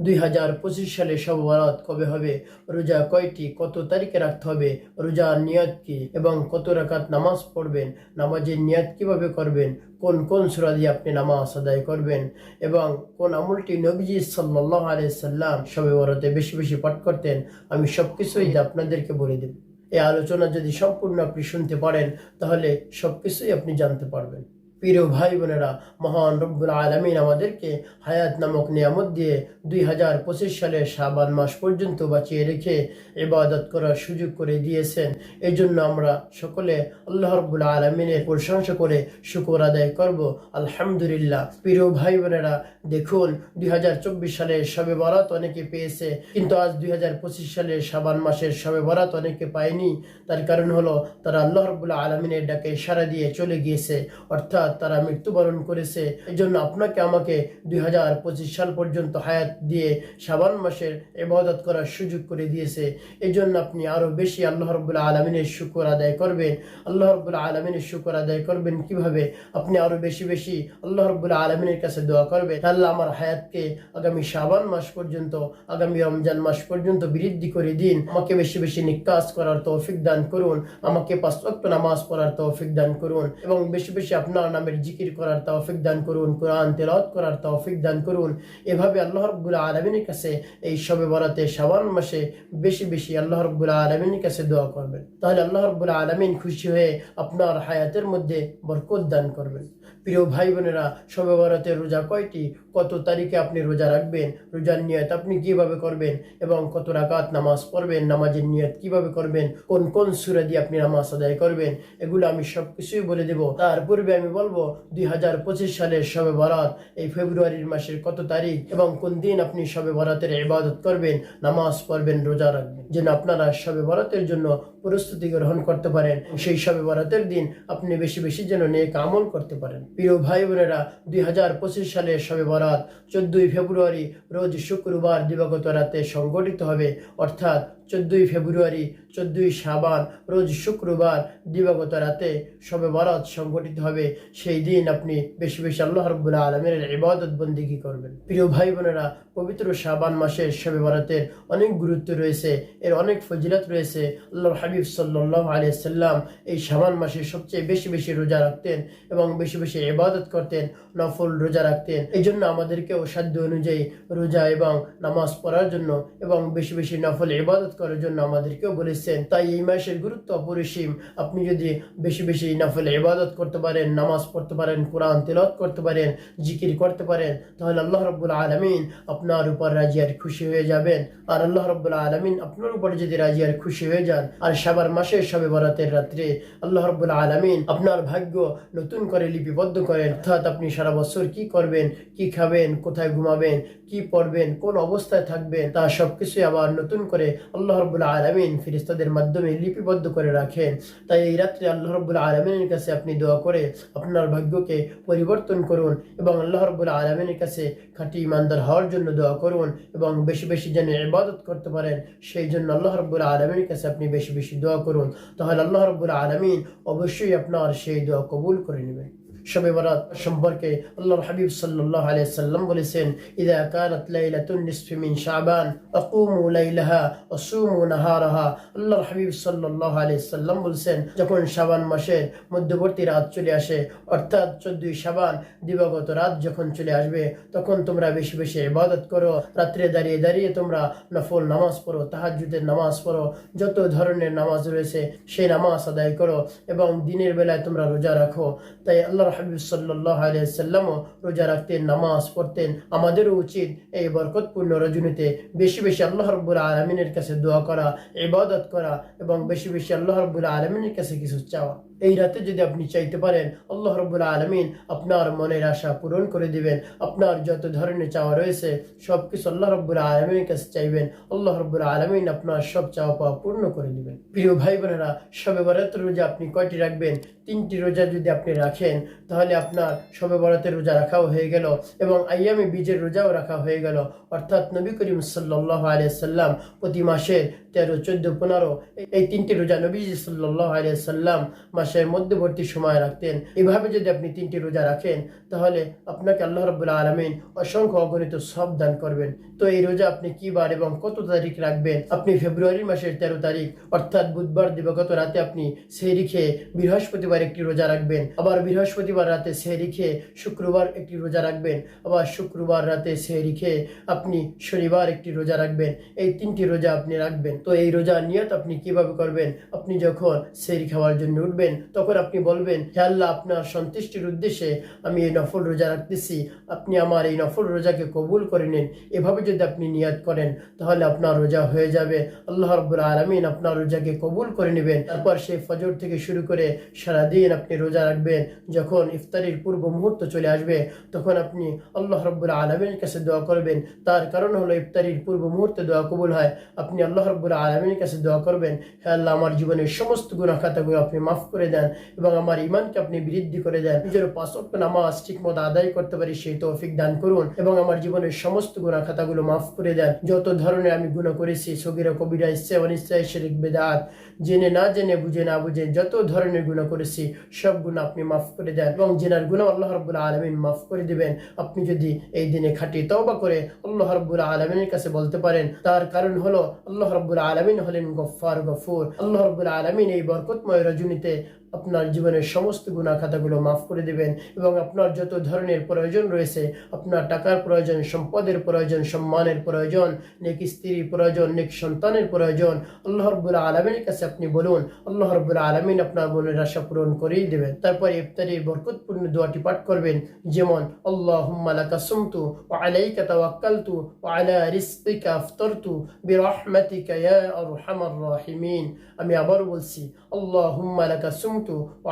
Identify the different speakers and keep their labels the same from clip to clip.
Speaker 1: দুই হাজার পঁচিশ সালে সব বরাত কবে হবে? রোজা কয়টি? কত তারিখে রাখতে হবে? রোজার নিয়ত কি? এবং কত রাকাত নামাজ পড়বেন? নামাজের নিয়ত কীভাবে করবেন? কোন কোন সুরা দিয়ে আপনি নামাজ আদায় করবেন? এবং কোন আমলটি নবীজি সাল্লাহ সাল্লাম সবে বরাতে বেশি বেশি পাঠ করতেন? আমি সব কিছুই আপনাদেরকে বলে দেব। এই আলোচনা যদি সম্পূর্ণ আপনি শুনতে পারেন, তাহলে সব কিছুই আপনি জানতে পারবেন। প্রিয় ভাই বোনেরা, মহান রব্বুল আলমিন আমাদেরকে হায়াত নামক নিয়ামত দিয়ে দুই হাজার পঁচিশ সালের শাবান মাস পর্যন্ত বাঁচিয়ে রেখে এবাদত করার সুযোগ করে দিয়েছেন। এই জন্য আমরা সকলে আল্লাহ রব্বুল আলমিনের প্রশংসা করে শুকর আদায় করব। আলহামদুলিল্লাহ। প্রিয় ভাই বোনেরা, দেখুন, দুই হাজার চব্বিশ সালের সবে বরাত অনেকে পেয়েছে, কিন্তু আজ দুই হাজার পঁচিশ সালের শাবান মাসের সবে বরাত অনেকে পায়নি। তার কারণ হলো, তারা আল্লাহ রব্বুল্লাহ আলমিনের ডাকে সারা দিয়ে চলে গিয়েছে। অর্থাৎ তারা মৃত্যুবরণ করেছে। এই জন্য আপনাকে আমাকে দুই হাজার পঁচিশ সাল পর্যন্ত হায়াত দিয়ে শাবান মাসের ইবাদত করার সুযোগ করে দিয়েছে। এই জন্য আপনি আরও বেশি আল্লাহ রব্বুল্লাহ আলমিনের শুকর আদায় করবেন। আল্লাহ রব্বুল্লাহ আলমিনের শুকর আদায় করবেন কীভাবে? আপনি আরও বেশি বেশি আল্লাহ রব্বুল্লাহ আলমিনের কাছে দোয়া করবেন। আল্লাহ আমার হায়াতকে আগামী সাবান মাস পর্যন্ত, আগামী রমজান মাস পর্যন্ত বৃদ্ধি করে দিন। আমাকে বেশি বেশি নিকাশ করার তৌফিক দান করুন। আমাকে পাঁচ নামাজ পড়ার তৌফিক দান করুন। এবং বেশি বেশি আপনার নামের জিকির করার তৌফিক দান করুন, কোরআন তেলত করার তৌফিক দান করুন। এভাবে আল্লাহ রব্বুল আলমিনের কাছে এই সবে বরাতে সাবান মাসে বেশি বেশি আল্লাহ রব্বুল আলমিনের কাছে দোয়া করবেন। তাহলে আল্লাহ রব্বুল আলমিন খুশি হয়ে আপনার হায়াতের মধ্যে বরকত দান করবেন। প্রিয় ভাই বোনেরা সবে বরাতে রোজা কয়টি? কত তারিখে আপনি রোজা রাখবেন, রোজার নিয়ত আপনি কীভাবে করবেন এবং কত রাকাত নামাজ পড়বেন, নামাজের নিয়ত কীভাবে করবেন, কোন কোন সুরা দিয়ে আপনি নামাজ আদায় করবেন, এগুলো আমি সব কিছুই বলে দেব। তার পূর্বে আমি বলব, দুই হাজার পঁচিশ সালের সবে বরাত, এই ফেব্রুয়ারির মাসের কত তারিখ এবং কোন দিন আপনি সবে বরাতের ইবাদত করবেন, নামাজ পড়বেন, রোজা রাখবেন। যেন আপনারা সবে বরাতের জন্য প্রস্তুতি গ্রহণ করতে পারেন, সেই সবে বরাতের দিন আপনি বেশি বেশি যেন নেক আমল করতে পারেন। প্রিয় ভাই বোনেরা, দুই হাজার পঁচিশ সালের সবে বরাত চোদ্দই ফেব্রুয়ারি রোজ শুক্রবার দিবাগত রাতে সংগঠিত হবে। অর্থাৎ চোদ্দই ফেব্রুয়ারি, চোদ্দই সাবান, রোজ শুক্রবার, দিবাগত রাতে সবে বরাত সংগঠিত হবে। সেই দিন আপনি বেশি বেশি আল্লাহ রব্বুল্লাহ আলমের ইবাদত বন্দিগি করবেন? প্রিয় ভাই বোনেরা পবিত্র সাবান মাসের সবে বরাতের অনেক গুরুত্ব রয়েছে, এর অনেক ফজিলত রয়েছে। আল্লাহ হাবিব সাল্লাহ আলিয়া সাল্লাম এই সাবান মাসে সবচেয়ে বেশি বেশি রোজা রাখতেন এবং বেশি বেশি ইবাদত করতেন, নফল রোজা রাখতেন। এই জন্য আমাদেরকেও সাধ্য অনুযায়ী রোজা এবং নামাজ পড়ার জন্য এবং বেশি বেশি নফল ইবাদত করার জন্য আমাদেরকেও বলেছেন, তাই এই মাসের গুরুত্ব অপরিসীম। আপনি যদি বেশি বেশি নফল ইবাদত করতে পারেন, নামাজ পড়তে পারেন, কোরআন তেলত করতে পারেন, জিকির করতে পারেন, তাহলে আল্লাহ রব্বুল আলমিন আপনার উপর রাজি আর খুশি হয়ে যাবেন। আর আল্লাহ রব্বুল আলমিন আপনার উপর যদি রাজি আর খুশি হয়ে যান, আর সাবার মাসের সবে বরাতের রাত্রে আল্লাহ রব্বুল আলমিন আপনার ভাগ্য নতুন করে লিপিবদ্ধ করেন। অর্থাৎ আপনি সারা বছর কি করবেন, কি খাবেন, কোথায় ঘুমাবেন, কি পড়বেন, কোন অবস্থায় থাকবেন, তা সবকিছু আবার নতুন করে আল্লাহ রব্বুল্লাহ আলমিন ফিরিস্তাদের মাধ্যমে লিপিবদ্ধ করে রাখেন। তাই এই রাত্রে আল্লাহ রব্বুল্লাহ আলমিনের কাছে আপনি দোয়া করে আপনার ভাগ্যকে পরিবর্তন করুন এবং আল্লাহ রব্বুল্লাহ আলমিনের কাছে খাঁটি ইমানদার হওয়ার জন্য দোয়া করুন এবং বেশি বেশি যেন ইবাদত করতে পারেন, সেই জন্য আল্লাহ রব্বুল্লাহ আলমিনের কাছে আপনি বেশি বেশি দোয়া করুন। তাহলে আল্লাহ রব্বুল্লাহ আলমিন অবশ্যই আপনার সেই দোয়া কবুল করে নেবেন। শবে বরাত সম্পর্কে আল্লাহর হাবিব সাল্লাল্লাহু আলাইহি সাল্লাম বলেছেন, ইদা কানাত লাইলাতুন নিসফি শাবান আকুমু লাইলাহা ওয়া সুমু নাহারাহা। আল্লাহর হাবিব সাল্লাল্লাহু আলাইহি সাল্লাম বলেছেন, যখন শাবান মাসের মধ্যবর্তী রাত চলে আসে, অর্থাৎ 14 শাবান দিবাগত রাত যখন চলে আসবে, তখন তোমরা বেশি বেশি ইবাদত করো, রাত্রে দাঁড়িয়ে দাঁড়িয়ে তোমরা নফল নামাজ পড়ো, তাহাজ্জুদের নামাজ পড়ো, যত ধরনের নামাজ রয়েছে, সেই নামাজ আদায় করো এবং দিনের বেলায় তোমরা রোজা রাখো। তাই আল্লাহর হাবিব সাল্লাহ আলিয়াল্লামও রোজা রাখতেন, নামাজ পড়তেন। আমাদেরও উচিত এই বরকতপূর্ণ রজনীতে বেশি বেশি আল্লাহ রব্বুল আলমিনের কাছে দোয়া করা, ইবাদত করা এবং বেশি বেশি আল্লাহ রব্বুল আলমিনের কাছে কিছু চাওয়া। এই রাতে যদি আপনি চাইতে পারেন, আল্লাহ রব্বুল আলমিন আপনার মনের আশা পূরণ করে দিবেন। আপনার যত ধরনের চাওয়া রয়েছে সব কিছু আল্লাহ রব্বুল আলমিনের কাছে চাইবেন। আল্লাহ রব্বুল আলমিন আপনার সব চাওয়া পাওয়া পূর্ণ করে দিবেন। প্রিয় ভাই বোনেরা সবে বরাত রোজা আপনি কয়টি রাখবেন? তিনটি রোজা যদি আপনি রাখেন, তাহলে আপনার সবে বরাতের রোজা রাখাও হয়ে গেল এবং আইয়ামে বীজের রোজাও রাখা হয়ে গেল। অর্থাৎ নবী করিম সাল্লাহ আলিয়া সাল্লাম প্রতি মাসের তেরো, চোদ্দ, পনেরো, এই তিনটি রোজা নবী সাল্লাহ সাল্লাম মাসের মধ্যবর্তী সময় রাখতেন। এভাবে যদি আপনি তিনটি রোজা রাখেন, তাহলে আপনাকে আল্লাহ রবুল্লা আলমিন অসংখ্য অগণিত সব দান করবেন। তো এই রোজা আপনি কি বার এবং কত তারিখ রাখবেন? আপনি ফেব্রুয়ারি মাসের তেরো তারিখ, অর্থাৎ বুধবার, দিবাগত রাতে আপনি সেহরি খেয়ে বৃহস্পতিবার একটি রোজা রাখবেন। আবার বৃহস্পতিবার রাতে সেহরি খেয়ে শুক্রবার একটি রোজা রাখবেন। আবার শুক্রবার রাতে সেহরি খেয়ে আপনি শনিবার একটি রোজা রাখবেন। এই তিনটি রোজা আপনি রাখবেন। তো এই রোজা নিয়ত আপনি কীভাবে করবেন? আপনি যখন সেহরি খাওয়ার জন্য উঠবেন, তখন আপনি বলবেন, হে আল্লাহ, আপনার সন্তুষ্টির উদ্দেশ্যে আমি এই নফল রোজা রাখতেছি। আপনি আমার এই নফল রোজাকে কবুল করে নিন। এভাবে যদি আপনি নিয়াত করেন, তাহলে আপনার রোজা হয়ে যাবে। আল্লাহ রব্বুল আলমিন আপনার রোজাকে কবুল করে নেবেন। তারপর সেই ফজর থেকে শুরু করে সারাদিন আপনি রোজা রাখবেন। যখন ইফতারির পূর্ব মুহূর্ত চলে আসবে, তখন আপনি আল্লাহ রব্বুল আলমিনের কাছে দোয়া করবেন। তার কারণ হলো ইফতারির পূর্ব মুহূর্তে দোয়া কবুল হয়। আপনি আল্লাহ রব্বুল আলমিনের কাছে দোয়া করবেন হ্যাঁ আল্লাহ আমার জীবনের সমস্ত গুণা খাতাগুলো আপনি মাফ করে দেন এবং আমার ইমানকে আপনি বৃদ্ধি করে দেন। নিজের পাঁচ নামাজ ঠিক মতো আদায় করতে পারি সেই তৌফিক দান করুন এবং আমার জীবনের সমস্ত গুণা খাতাগুলো মাফ করে দেন। যত ধরনের আমি গুণা করেছি, সগিরা, কবিরা ইচ্ছে অনিশ্চয় শেরিক, বেদাত, জেনে না জেনে বুঝে না বুঝে যত ধরনের গুণা করেছি, সব গুণা আপনি মাফ করে দেন এবং জেনার গুণা আল্লাহ রব্বুল আলমিন মাফ করে দিবেন। আপনি যদি এই দিনে খাটি তওবা করে আল্লাহ রব্বুল আলমিনের কাছে বলতে পারেন, তার কারণ হলো আল্লাহ রব্বুল আলমিন হলেন গফার গফুর। আল্লাহ রব্বুল আলমিন এই বরকতময় রজনীতে আপনার জীবনের সমস্ত গুণা খাতাগুলো মাফ করে দেবেন এবং আপনার যত ধরনের প্রয়োজন রয়েছে, আপনার টাকার প্রয়োজন, সম্পদের প্রয়োজন, সম্মানের প্রয়োজন, নেক স্ত্রীর প্রয়োজন, নেক সন্তানের প্রয়োজন, আল্লাহ রব্বুল আলমিনের কাছে আপনি বলুন, আল্লাহ রব্বুল আলমিন আপনার মনের আশা পূরণ করেই দেবেন। তারপরে ইফতারির বরকতপূর্ণ দোয়াটি পাঠ করবেন, যেমন আল্লাহ লাকা সুমতু ওয়া আলাইকা তাওয়াক্কালতু ওয়া আলা রিজকিকা আফতারতু বিরহমাতিকা ইয়া আরহামার রাহিমিন। আমি আবার বলছি, আল্লাহুম্মা লাকা সুমতু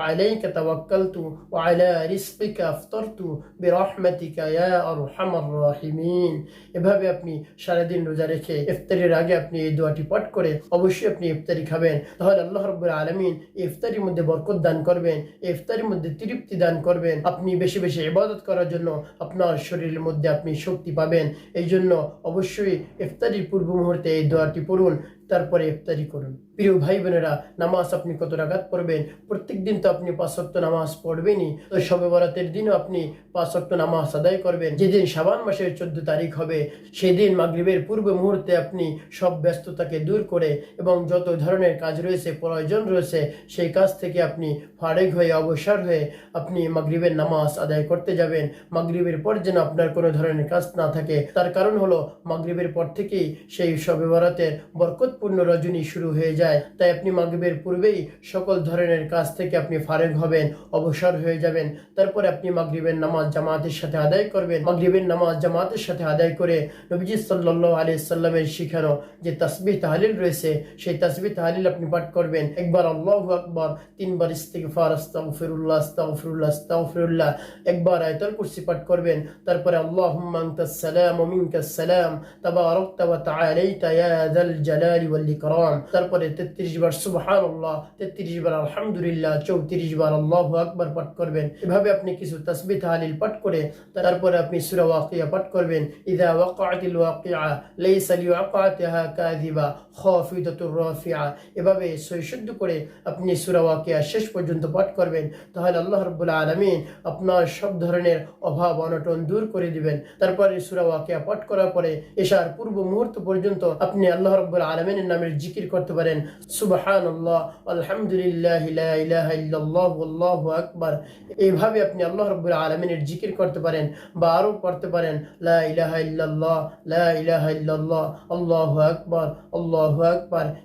Speaker 1: আলাইকা তাওয়াক্কালতু ওয়া আলা রিজকিকা আফতারতু বিরহমাতিকা ইয়া আরহামার রাহিমিন এভাবে আপনি সারাদিন রোজা রেখে ইফতারির আগে আপনি এই দোয়াটি পাঠ করে অবশ্যই আপনি ইফতারি খাবেন। তাহলে আল্লাহ রব্বুল আলমিন ইফতারির মধ্যে বরকত দান করবেন, ইফতারির মধ্যে তৃপ্তি দান করবেন। আপনি বেশি বেশি ইবাদত করার জন্য আপনার শরীরের মধ্যে আপনি শক্তি পাবেন। এই জন্য অবশ্যই ইফতারির পূর্ব মুহূর্তে এই দোয়াটি পড়ুন। তারপরে ইফতারি করুন। প্রিয় ভাই বোনেরা নামাজ আপনি কত রাগাত পড়বেন? প্রত্যেক দিন তো আপনি পাঁচ ওয়াক্ত নামাজ পড়বেনই। তো শবে বরাতের দিনও আপনি পাঁচ ওয়াক্ত নামাজ আদায় করবেন। যেদিন শাবান মাসের চোদ্দ তারিখ হবে, সেদিন মাগরিবের পূর্ব মুহূর্তে আপনি সব ব্যস্ততাকে দূর করে এবং যত ধরনের কাজ রয়েছে, প্রয়োজন রয়েছে, সেই কাজ থেকে আপনি ফারেক হয়ে, অবসর হয়ে আপনি মাগরিবের নামাজ আদায় করতে যাবেন। মাগরিবের পর যেন আপনার কোনো ধরনের কাজ না থাকে। তার কারণ হলো, মাগরিবের পর থেকেই সেই শবে বরাতের বরকতপূর্ণ রজনী শুরু হয়ে যায়। তাই আপনি মাগরিবের পূর্বেই সকল ধরনের কাজ থেকে আপনি ফারেক হবেন, অবসর হয়ে যাবেন। তারপরে আপনি মাগরিবের নামাজ জামাতের সাথে আদায় করবেন। মাগরিবের নামাজ জামাতের সাথে আদায় করে নবীজি সাল্লাহ আলি সাল্লামের শিখানো যে তাসবিহ তাহলিল রয়েছে, সেই তাসবিহ তাহলিল আপনি পাঠ করবেন। একবার আল্লাহ আকবর, তিনবার ইস্তিগফার, আস্তাগফিরুল্লাহ আস্তাগফিরুল্লাহ আস্তাগফিরুল্লাহ। একবার আয়াতুল কুরসি পাঠ করবেন। তারপরে আল্লাহুম্মা আনতাস সালাম ওয়া মিনকাস সালাম, তাবারাকতা ওয়া তাআলাইতা ইয়া যাল জালালি ওয়াল তারপরে 33 বার সুবহানাল্লাহ 33 বার আলহামদুলিল্লাহ 34 বার আল্লাহু আকবার পাঠ করবেন। এভাবে আপনি কিছু তাসবিহ তাহলিল পাঠ করে তারপরে আপনি সূরা ওয়াকিয়া পাঠ করবেন। ইযা ওয়াকাতিল ওয়াকিআ, লাইসা লিওয়াকাতিহা কাযিবা, খাফিদাতুর রাফিআ। এভাবে সৈশুদ্ধ করে আপনি সূরা ওয়াকিয়া শেষ পর্যন্ত পাঠ করবেন। তাহলে আল্লাহ রাব্বুল আলামিন আপনার সব ধরনের অভাব, অনটন দূর করে দিবেন। তারপরে সূরা ওয়াকিয়া পাঠ করার পরে এশার পূর্ব মুহূর্ত পর্যন্ত আপনি আল্লাহ রাব্বুল আলামিনের নামের জিকির করতে পারেন। আলহামদুলিল্লাহ ইল্লাল্লাহ আল্লাহু আকবার। এইভাবে আপনি আল্লাহ রাব্বুল আলামিনের জিকির করতে পারেন বা আরও করতে পারেন, লা ইলাহা ইল্লাল্লাহ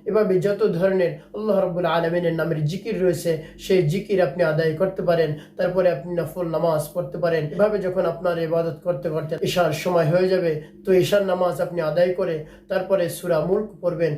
Speaker 1: এভাবে যত ধরনের আল্লাহ রাব্বুল আলামিনের নামের জিকির রয়েছে, সেই জিকির আপনি আদায় করতে পারেন। তারপরে আপনি নফল নামাজ পড়তে পারেন। এভাবে যখন আপনার ইবাদত করতে করতে ঈশার সময় হয়ে যাবে, তো ঈশার নামাজ আপনি আদায় করে তারপরে সুরা মুলক পড়বেন।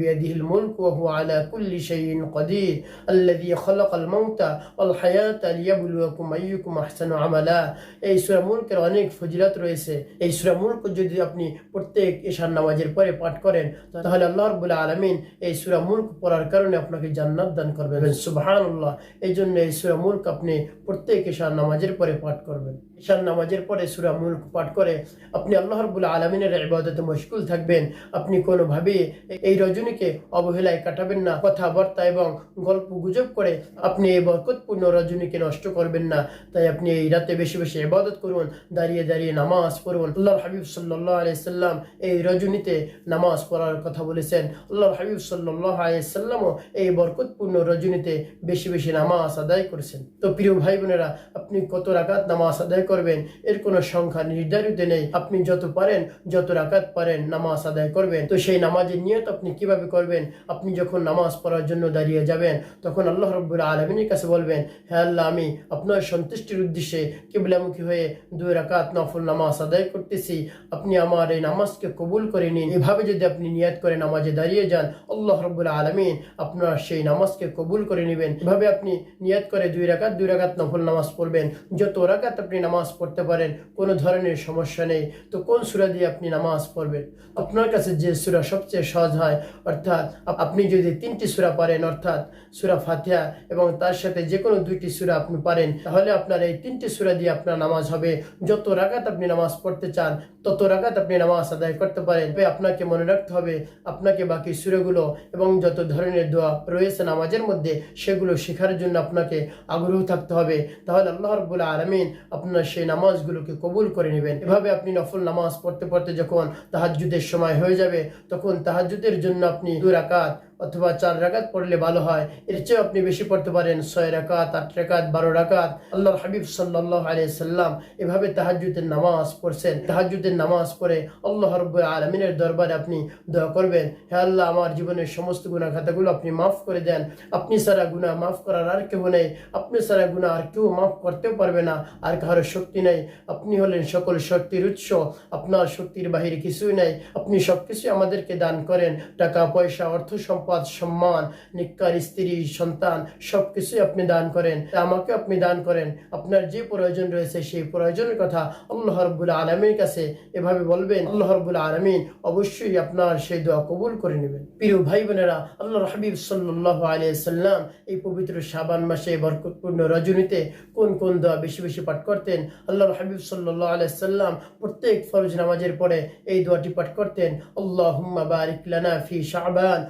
Speaker 1: বিয়াদিহিল মুলক ওয়া হুয়া আলা কুল্লি শাইইন কাদির আল্লাযী খালাকাল মাউতা ওয়াল হায়াতা লিয়াবলুয়াকুম আইয়ুকুম আহসানু আমালা। এই সূরা মুলকের অনেক ফজিলত রয়েছে। এই সূরা মুলক যদি আপনি প্রত্যেক ঈশার নামাজের পরে পাঠ করেন, তাহলে আল্লাহ রাব্বুল আলামিন এই সূরা মুলক পড়ার কারণে আপনাকে জান্নাত দান করবেন। সুবহানাল্লাহ। এই জন্য এই সূরা মুলক আপনি প্রত্যেক ঈশার নামাজের পরে পাঠ করবেন। ঈশার নামাজের পরে সূরা মুলক পাঠ করে আপনি আল্লাহ রাব্বুল আলামিনের ইবাদতে মশগুল থাকবেন। আপনি কোনো ভাবিয়ে এই রজনীকে অবহেলায় কাটাবেন না। কথাবার্তা এবং গল্প গুজব করে আপনি এই বরকতপূর্ণ রজনীকে নষ্ট করবেন না। তাই আপনি এই রাতে বেশি বেশি ইবাদত করুন, দাঁড়িয়ে দাঁড়িয়ে নামাজ পড়ুন। আল্লাহর হাবিব সাল্লাহ আলাইসাল্লাম এই রজনীতে নামাজ পড়ার কথা বলেছেন। আল্লাহর হাবিব সাল্লাহ আলাইসাল্লামও এই বরকতপূর্ণ রজনীতে বেশি বেশি নামাজ আদায় করেছেন। তো প্রিয় ভাই বোনেরা আপনি কত রাকাত নামাজ আদায় করবেন? এর কোনো সংখ্যা নির্ধারিত নেই। আপনি যত পারেন, যত রাকাত পারেন, নামাজ আদায় করবেন। তো সেই নামাজের নিয়ত আপনি কীভাবে করবেন? আপনি যখন নামাজ পড়ার জন্য দাঁড়িয়ে যাবেন, তখন আল্লাহ রব্বুল আলমিনের কাছে বলবেন হ্যাঁ আল্লাহ, আমি আপনার সন্তুষ্টির উদ্দেশ্যে কিবলামুখী হয়ে দুই রাকাত নফল নামাজ আদায় করতেছি। আপনি আমার এই নামাজকে কবুল করে নিন। এভাবে যদি আপনি নিয়াত করে নামাজে দাঁড়িয়ে যান, আল্লাহ রব্বুল আলমিন আপনার সেই নামাজকে কবুল করে নেবেন। এভাবে আপনি নিয়াত করে দুই রাকাত দুই রাকাত নফল নামাজ পড়বেন। যত রাকাত আপনি নামাজ পড়তে পারেন, কোনো ধরনের সমস্যা নেই। তো কোন সুরা দিয়ে আপনি নামাজ পড়বেন? আপনার কাছে যে সুরা সবচেয়ে সহজ হয়। অর্থাৎ আপনি যদি তিনটি সুরা পারেন অর্থাৎ সুরা ফাতিহা এবং তার সাথে যে কোনো দুইটি সুরা আপনি পারেন তাহলে আপনার এই তিনটি সুরা দিয়ে আপনার নামাজ হবে। যত রাকাত আপনি নামাজ পড়তে চান, তত রাকাত আপনি নামাজ আদায় করতে পারেন। তবে আপনাকে মনে রাখতে হবে, আপনাকে বাকি সুরাগুলো এবং যত ধরনের দোয়া রয়েছে নামাজের মধ্যে, সেগুলো শেখার জন্য আপনাকে আগ্রহ থাকতে হবে। তাহলে আল্লাহ রব্বুল আলমিন আপনার সেই নামাজগুলোকে কবুল করে নেবেন। এভাবে আপনি নফল নামাজ পড়তে পড়তে যখন তাহাজ্জুদের সময় হয়ে যাবে, তখন তাহাজ্জুদের জন্য আপনি দু রাকাত অথবা চার রাকাত পড়লে ভালো হয়। এর চেয়েও আপনি বেশি পড়তে পারেন ছয় রাকাত, আট রাকাত, বারো রাকাত। আল্লাহর হাবিব সাল্লাহ আলিয়া সাল্লাম এভাবে তাহাজ্জুদের নামাজ পড়ছেন। তাহাজ্জুদের নামাজ পড়ে আল্লাহ রব্বুল আলমিনের দরবারে আপনি দোয়া করবেন, হে আল্লাহ, আমার জীবনের সমস্ত গুণা খাতাগুলো আপনি মাফ করে দেন। আপনি সারা গুণা মাফ করার আর কেউ নেই। আপনি সারা গুণা আর কেউ মাফ করতেও পারবে না। আর কারও শক্তি নেই। আপনি হলেন সকল শক্তির উৎস। আপনার শক্তির বাহিরে কিছুই নেই। আপনি সবকিছু আমাদেরকে দান করেন। টাকা, পয়সা, অর্থ সম্পদ সম্মান, নিকার, স্ত্রী, সন্তান, সবকিছুই আপনি দান করেন। আমাকে আপনি দান করেন। আপনার যে প্রয়োজন রয়েছে সেই প্রয়োজনের কথা আল্লাহ রব্বুল আলমীর কাছে এভাবে বলবেন। আল্লাহ রব্বুল আলমিন অবশ্যই আপনার সেই দোয়া কবুল করে নেবেন। প্রিয় ভাই বোনেরা আল্লাহর হাবিব সাল্লাহ আলিয়াল্লাম এই পবিত্র শাবান মাসে বরকতপূর্ণ রজনীতে কোন কোন দোয়া বেশি বেশি পাঠ করতেন? আল্লাহর হাবিব সাল্লাহ আলাইসাল্লাম প্রত্যেক ফরজ নামাজের পরে এই দোয়াটি পাঠ করতেন। আল্লাহ বারিক লানা ফি শাবান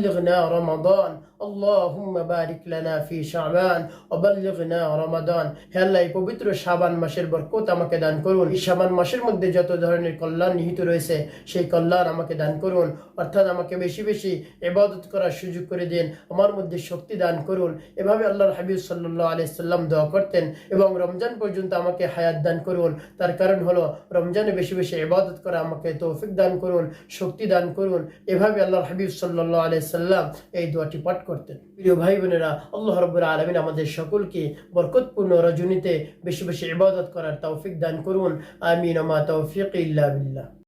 Speaker 1: وبلغنا رمضان اللهم بارك لنا في شعبان وبلغنا رمضان হে আল্লাহ এই পবিত্র শাবান মাসের বরকত আমাকে দান করুন এই শাবান মাসের মধ্যে যত ধরনের কল্যাণ নিহিত রয়েছে সেই কল্যাণ আমাকে দান করুন অর্থাৎ আমাকে বেশি বেশি ইবাদত করার সুযোগ করে দিন আমার মধ্যে শক্তি দান করুন এভাবে আল্লাহর হাবিব সাল্লাহ আলাইসাল্লাম দোয়া করতেন এবং রমজান পর্যন্ত আমাকে হায়াত দান করুন তার কারণ হলো রমজানে বেশি বেশি ইবাদত করা আমাকে তৌফিক দান করুন শক্তি দান করুন এভাবে আল্লাহর হাবিব সাল্লাহ আলাইসাল্লাম এই দোয়াটি পাঠ করতেন। প্রিয় ভাই বোনেরা আল্লাহ রব্বুল আলমিন আমাদের সকলকে বরকতপূর্ণ রজনীতে বেশি বেশি ইবাদত করার তৌফিক দান করুন। আমিন মা তৌফিক ইল্লা বিল্লাহ।